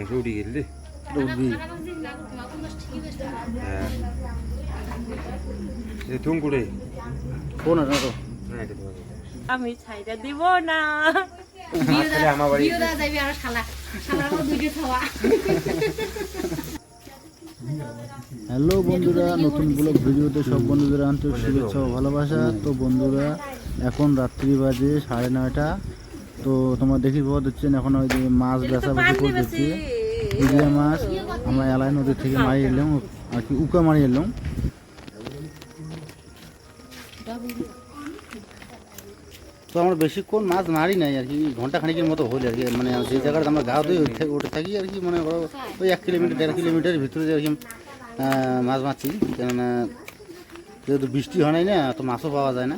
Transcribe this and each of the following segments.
মাংস উঠে গেল উঠবি হ্যাঁ তো আমি ছাইটা দিব না হ্যালো বন্ধুরা নতুন ব্লগ ভিডিওতে সব বন্ধুদের আন্তরিক শুভেচ্ছা ও ভালোবাসা। তো বন্ধুরা এখন রাত্রি বাজে সাড়ে নয়টা। তো তোমরা দেখি পাওয়া দিচ্ছেন এখন ওই যে মাছ বেচাবেচি করতেছি। ইলিয়া মাছ আমরা এলাই নদী থেকে মারি এলাম আর কি উকা মারি এলাম। তো আমরা বেশিক্ষণ মাছ মারি নাই আর কি ঘণ্টা খানিকের মতো হলে আর কি। মানে যে জায়গাটা আমরা গা ধুই ওই থেকে- আর কি মানে ওই- এক কিলোমিটার দেড় কিলোমিটারের ভিতরে যে আর কি মাছ মারছি। কেননা যেহেতু বৃষ্টি হয় নাই না তো মাছও পাওয়া যায় না।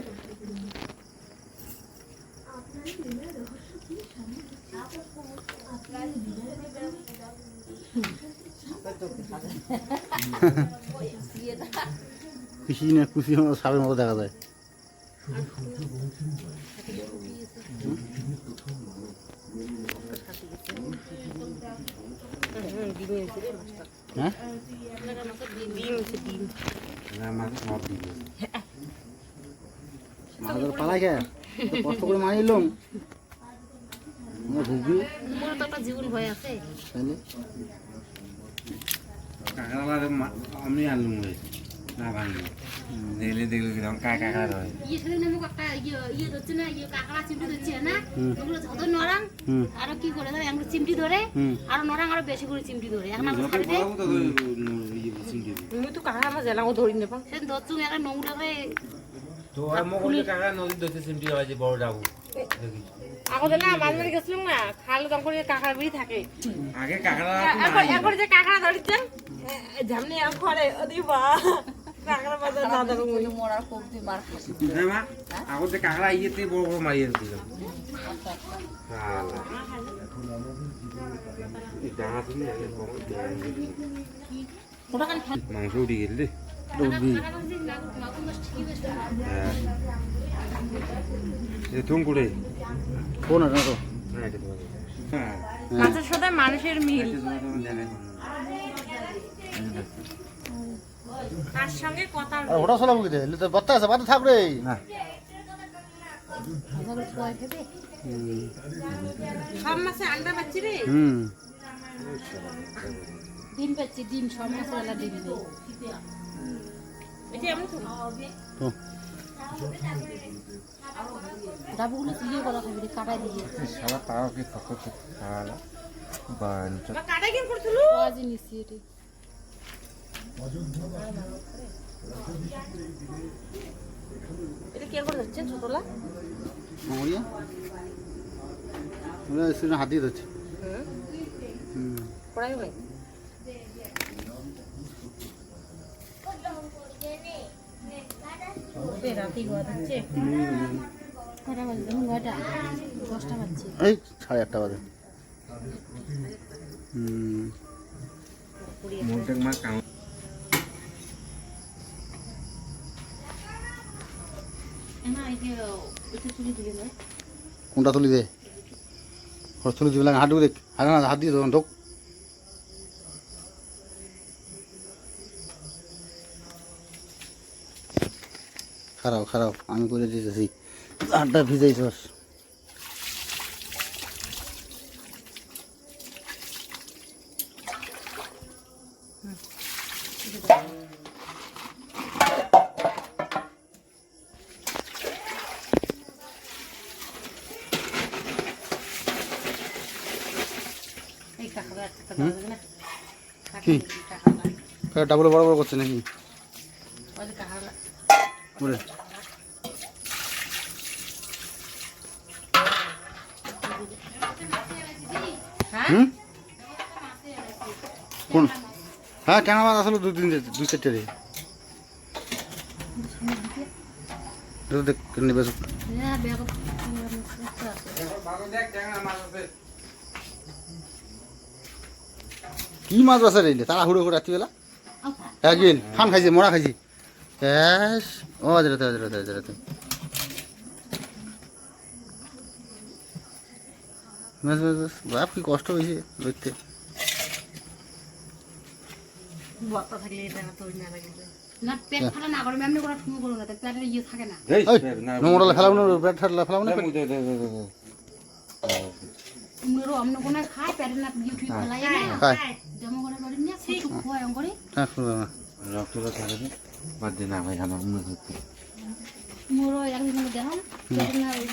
কুশি না কুশি সাপের মতো দেখা যায়। হ্যাঁ? মাছ তো কষ্ট করে মারি এলাম। আমরা জীবন ভয় আছে। তাহলে কাঁকড়া আমি আনলুম রে না ভাঙলি দেখলে দেখলে কীরকম কা কাঁকড়া রয়। ইয়ে সেদিন আমাকে একটা ইয়ে ইয়ে ধরছে না ইয়ে কাঁকড়া চিমটি ধরছে না। ওগুলো যত নরাং হুম। কি করে ধরে আমরা চিমটি ধরে হুম। আরও নরাং বেশি করে চিমটি ধরে। এখন আমরা ছাড়ি বড় তো ইয়ে চিংড়ি তুমি তো কাকা আমার জেলাও ধরি নেবা। সেদিন ধরছুম একটা নোংরা হয়ে তো আর মগলে কাঁকড়া নদীর দইতে চিংড়ি হয় যে বড় ডাবু। আগতে না মাছ মারি গেছিলাম না খালে তখন কাঁকড়া বেরি থাকে। আগে কাঁকড়া এখন এখন যে কাঁকড়া ধরছে ঝামনি কাঁকড়া বাজার না ধরো হ্যাঁ মা আগতে কাঁকড়া ইয়েতে বড় বড় মারিয়ে দিল মাংস উঠে গেল রে। হ্যাঁ। তুমি না হ্যাঁ মাছের সাথে মানুষের মিল। তার সঙ্গে কথা আর ওটা চলাবো কি রে তো বাচ্চা আছে বাচ্চা থাক রে। না। সব মাছে আন্ডা পাচ্ছি রে। হুম। ডিম পাচ্ছি ডিম সব মাসে বেলা ডিম এটা এমন তো তো ডাবুগুলো করা খাবি কাটাই দিয়ে। সারা তাও কি ফকর খাওয়ালা বাঞ্চ। কাটা কেন করছিল? আজ এটি। এটা কে করে যাচ্ছে ছোটলা মামুরিয়া ওরা সেটা হাত হুম। পড়াই দিচ্ছে কটা বাজে দেখুন দশটা বাজছে। এই সাড়ে আটটা বাজে। হুম মোটেক মা কাম না এই যে এটা তুলে দিলে না কোনটা তুলি দে? ওটা তুলি দিবি হাঁটু দেখ। হাত না, হাত দিয়ে ঢোক। খারাপ খারাপ আমি করে দিতেছি। হাতটা ভিজাইছস এই কাঁকড়া একটা দেওয়া যাবে না কি ডাবল বড় বড় করছে নাকি হুম কোন হ্যাঁ কেন মাছ আসলে দু তিন দুই চারটে এটা দেখ নেবে হ্যাঁ ব্যাগ কি মাছ বাসা রইলে তারা হুড়ো করে রাত্রিবেলা। হ্যাঁ গিল খান খাইছি মরা খাইছি। ব্যাস ও ব্যাস ব্যাস ব্যাস বাপ কি কষ্ট হয়েছে দেখতে। বত্তা থাকলে না তোর না লাগে। না পেট ফাটা না করে এমনি করে ঠুমো করো না তো ইয়ে থাকে না। এই এই নোংরা ফেলাবো না পেট ফেলাবো না খোয় করে হ্যাঁ দেখাম না।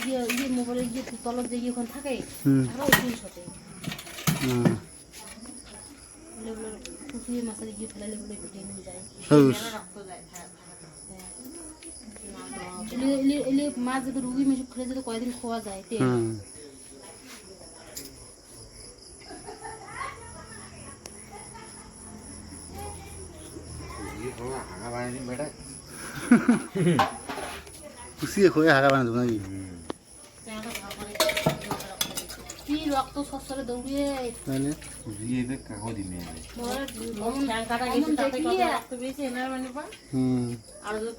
ইয়ে ইয়ে মোবাইলের যে তলত যে ইয়ে থাকে হুম। আরও ওই সাথে হুম। পুকুরে মাছের ইয়ে ফেলালে বলে ভিটে নিয়ে যায়। এলে এলে মাছ যদি রুগী মেশে খেলে যদি কয়দিন খোয়া যায় তেল?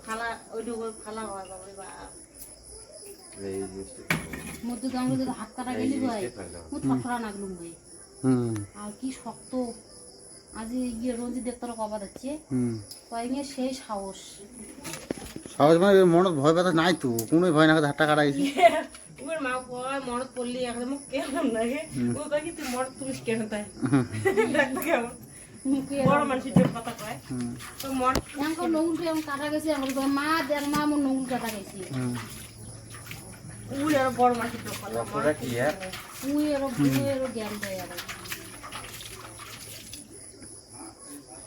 ফালা ওইটুকু ফালা হয় বাবারে বা মধ্যে হাত কাটা গেলি ভাই খুব ফটফটা ভাই আর কি শক্ত। আজ গিয়ে রঞ্জিত দেখতার কবা যাচ্ছে কয়েকদিন সেই সাহস। সাহস মানে মনত ভয় পাতা নাই তো কোনো ভয় না হাটটা কাটা মা কয় মনত পড়লি একদম মনত কেন তাই? দেখ কথা কয়। তো মন এখন নৌল কাটা গেছে এখন মা দেখ মা আমার নৌল কাটা গেছে। উড় আর বড় মানুষের কথা উড় হ্যাঁ? জ্ঞান দেয় আর।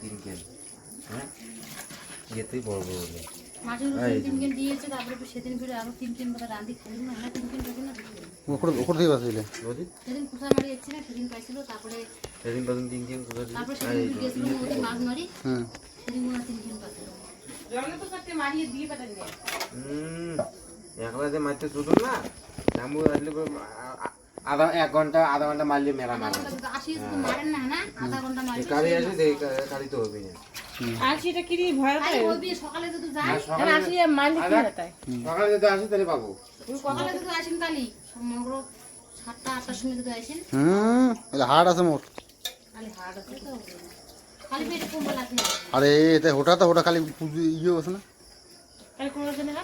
তিন কিন? পাইছিল জমনে তো। সত্যি মারিয়ে দিয়ে পাঠান হুম। একলা যে মারতে শুধু না আসলে আ- আধা এক ঘণ্টা আধা ঘণ্টা মারলে মেলা মারে মারেন না না? আধা ঘণ্টা মারি কালি আসে কালি তো হবে না। আর সেটা কি ভয় সকালে যদি যাই আর আসি মারলে কি হতায় সকালে যদি আসি তাহলে পাবো। সকালে যদি আসেন কালি করো সাতটা আটটার সময় যদি আসেন। হুম এটা হার্ড আছে মোট। খালি হাট আছে তো। খালি পেটে আছে? আরে এতে হোটা তো হোটা খালি ইয়ে আছে না। তাই কোন জন্য না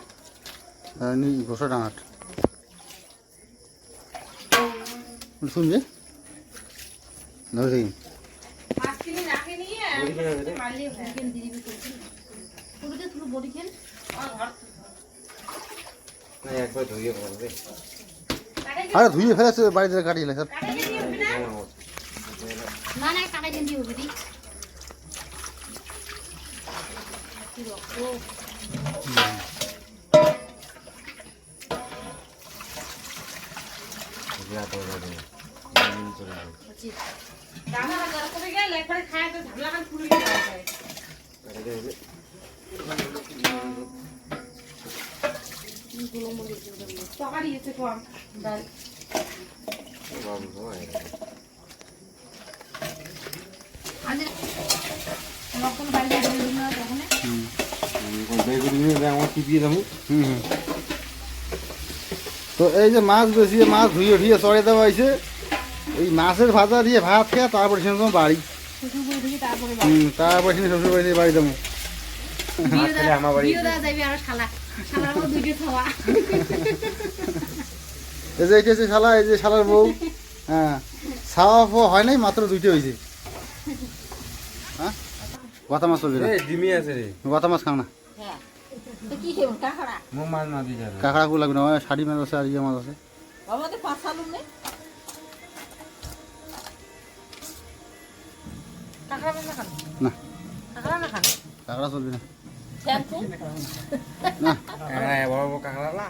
নি ঘোষা ডাঙাট শুনবে ধরে দেখি পাঁচ কিলো রাখে নিয়ে মারলে হয় চিকেন দিবি করছি পুরোতে পুরো বডি খেন আমার ঘর না একবার ধুয়ে পাবে আরে ধুয়ে ফেলেছে বাড়িতে কাটিয়ে স্যার না? না কাটাই দিন দিও দিদি কি রক্ত? হচ্ছে রান্না মরে গেছে তরকারি এসে কম ডাল। তো এই যে মাছ বেশিয়ে মাছ ধুয়ে ধুয়ে চড়ে দেওয়া হয়েছে এই মাছের ভাজা দিয়ে ভাত খেয়ে তারপরে সে বাড়ি। হুম তারপরে সে শ্বশুর বাড়ি বাড়ি দেবো এই যে এটা শালা এই যে শালার বউ। হ্যাঁ ফাওয়া হয় নাই মাত্র দুইটা হয়েছে হ্যাঁ? গতা মাছ চলবে না? ডিমি আছে রে। গতা মাছ খাও না। হ্যাঁ। কাঁকড়া? কু লাগবে না শাড়ি মাছ আছে আর ইয়ে মাছ আছে। না। কাঁকড়া চলবে না। না। হ্যাঁ, বড় বড় কাঁকড়া না